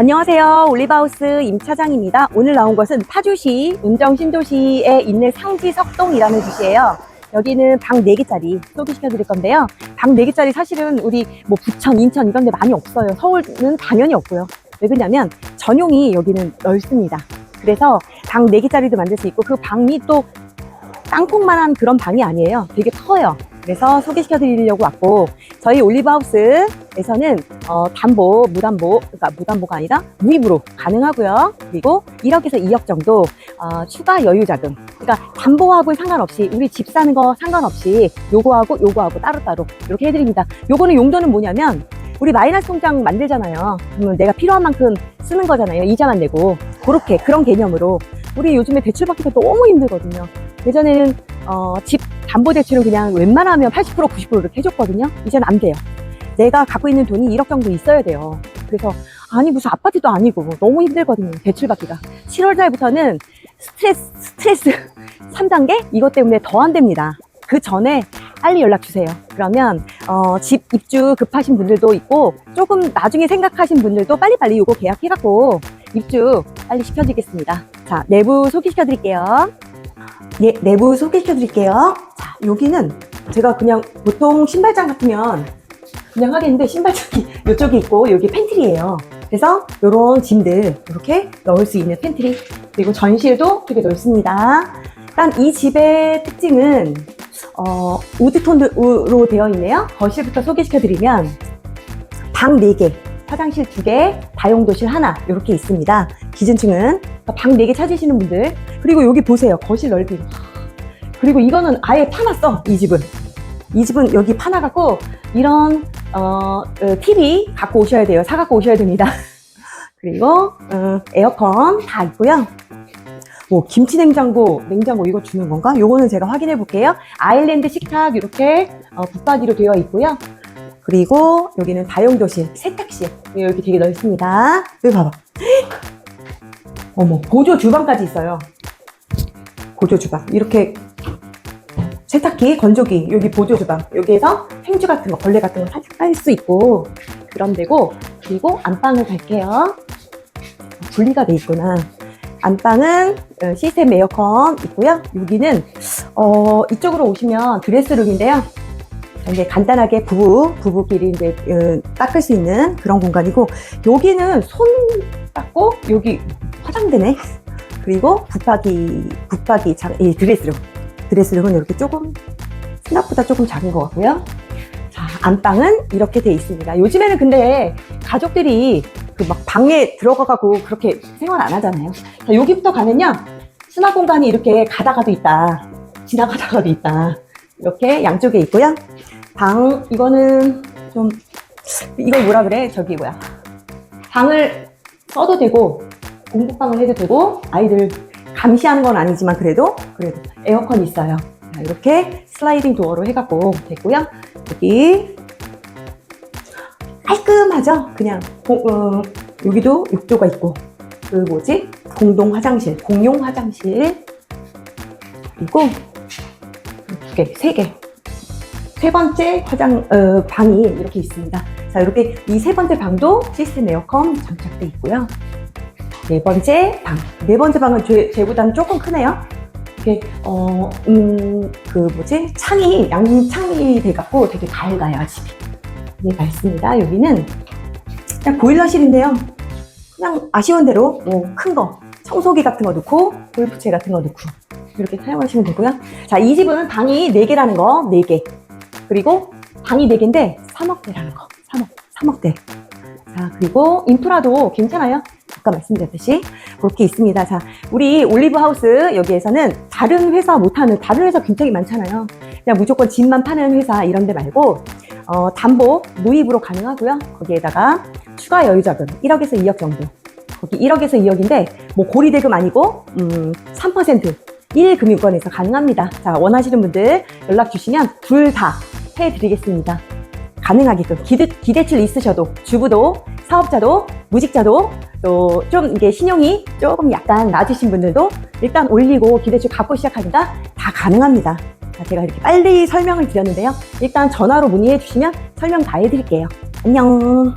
안녕하세요. 올리브하우스 임 차장입니다. 오늘 나온 것은 파주시 운정 신도시에 있는 상지 석동이라는 곳이에요. 여기는 방 4개짜리 소개시켜 드릴 건데요. 방 4개짜리 사실은 우리 뭐 부천, 인천 이런 데 많이 없어요. 서울은 당연히 없고요. 왜 그러냐면 전용이 여기는 넓습니다. 그래서 방 4개짜리도 만들 수 있고 그 방이 또 땅콩만한 그런 방이 아니에요. 되게 커요. 그래서 소개시켜 드리려고 왔고 저희 올리브하우스 에서는 어, 담보, 무담보, 그러니까 무담보가 아니라 무입으로 가능하고요. 그리고 1억에서 2억 정도 어, 추가 여유 자금. 그러니까 담보하고 상관없이 우리 집 사는 거 상관없이 요거하고 요거하고 따로따로 이렇게 해드립니다. 요거는 용도는 뭐냐면 우리 마이너스 통장 만들잖아요. 그러면 내가 필요한 만큼 쓰는 거잖아요. 이자만 내고 그렇게 그런 개념으로 우리 요즘에 대출 받기가 너무 힘들거든요. 예전에는 어, 집 담보 대출은 그냥 웬만하면 80% 90% 이렇게 해줬거든요. 이제는 안 돼요. 내가 갖고 있는 돈이 1억 정도 있어야 돼요. 그래서 아니 무슨 아파트도 아니고 너무 힘들거든요. 대출 받기가. 7월 달부터는 스트레스 스트레스 3단계 이것 때문에 더 안 됩니다. 그 전에 빨리 연락 주세요. 그러면 어, 집 입주 급하신 분들도 있고 조금 나중에 생각하신 분들도 빨리빨리 이거 계약해갖고 입주 빨리 시켜드리겠습니다. 자 내부 소개시켜드릴게요. 예, 내부 소개시켜드릴게요. 자, 여기는 제가 그냥 보통 신발장 같으면 그냥 하겠는데 신발장이 이쪽에 있고 여기 팬트리예요. 그래서 이런 짐들 이렇게 넣을 수 있는 팬트리 그리고 전실도 되게 넓습니다. 일단 이 집의 특징은 어, 우드톤으로 되어 있네요. 거실부터 소개시켜드리면 방 4개, 화장실 2개, 다용도실 하나 이렇게 있습니다. 기준층은 방 4개 찾으시는 분들 그리고 여기 보세요. 거실 넓이 그리고 이거는 아예 파놨어 이 집은 이 집은 여기 파놔갖고 이런 어, 어, TV 갖고 오셔야 돼요. 사 갖고 오셔야 됩니다. 그리고 어, 에어컨 다 있고요. 뭐 김치 냉장고, 냉장고 이거 주는 건가? 요거는 제가 확인해 볼게요. 아일랜드 식탁 이렇게 어, 붙박이로 되어 있고요. 그리고 여기는 다용도실, 세탁실 여기 되게 넓습니다. 여기 봐봐. 어머 보조 주방까지 있어요. 보조 주방 이렇게 세탁기, 건조기 여기 보조 주방 여기에서 행주 같은 거, 벌레 같은 거 살짝 깔 수 있고 그런 데고 그리고 안방을 갈게요. 분리가 돼 있구나. 안방은 어, 시스템 에어컨 있고요. 여기는 어, 이쪽으로 오시면 드레스룸인데요. 이제 간단하게 부부 부부끼리 이제 어, 닦을 수 있는 그런 공간이고 여기는 손 닦고 여기 화장대네. 그리고 붙박이 붙박이 장, 이 드레스룸 드레스룸은 이렇게 조금 생각보다 조금 작은 것 같고요. 자 안방은 이렇게 돼 있습니다. 요즘에는 근데 가족들이 그 막 방에 들어가가고 그렇게 생활 안 하잖아요. 자, 여기부터 가면요. 수납 공간이 이렇게 가다가도 있다. 지나가다가도 있다. 이렇게 양쪽에 있고요. 방, 이거는 좀, 이걸 뭐라 그래? 저기 뭐야. 방을 써도 되고, 공부방을 해도 되고, 아이들 감시하는 건 아니지만 그래도, 그래도 에어컨 있어요. 자, 이렇게 슬라이딩 도어로 해갖고 됐고요. 여기 깔끔하죠? 그냥 고- 어, 여기도 욕조가 있고 그 뭐지? 공동 화장실, 공용 화장실 그리고 두 개, 세 개. 세 번째 화장 어, 방이 이렇게 있습니다. 자, 이렇게 이 세 번째 방도 시스템 에어컨 장착돼 있고요. 네 번째 방, 네 번째 방은 제, 제보다는 조금 크네요. 이렇게 어, 음, 그 뭐지? 창이 양창이 돼갖고 되게 밝아요 집이. 네, 맞습니다. 여기는 그냥 보일러실인데요. 그냥 아쉬운 대로 뭐 큰 거, 청소기 같은 거 넣고 골프채 같은 거 넣고 이렇게 사용하시면 되고요. 자, 이 집은 방이 4개라는 거, 4개. 그리고 방이 4개인데 3억대라는 거, 3억, 3억대. 자, 그리고 인프라도 괜찮아요. 아까 말씀드렸듯이 그렇게 있습니다. 자, 우리 올리브 하우스 여기에서는 다른 회사 못하는 다른 회사 굉장히 많잖아요. 그냥 무조건 집만 파는 회사 이런 데 말고 어, 담보 무입으로 가능하고요. 거기에다가 추가 여유자금 1억에서 2억 정도. 거기 1억에서 2억인데 뭐 고리 대금 아니고 음, 3% 1금융권에서 가능합니다. 자 원하시는 분들 연락 주시면 둘 다 해드리겠습니다. 가능하게끔 기대, 기대출 있으셔도 주부도 사업자도 무직자도 또 좀 이게 신용이 조금 약간 낮으신 분들도 일단 올리고 기대출 갖고 시작하니까 다 가능합니다. 자, 제가 이렇게 빨리 설명을 드렸는데요. 일단 전화로 문의해 주시면 설명 다 해드릴게요. 안녕.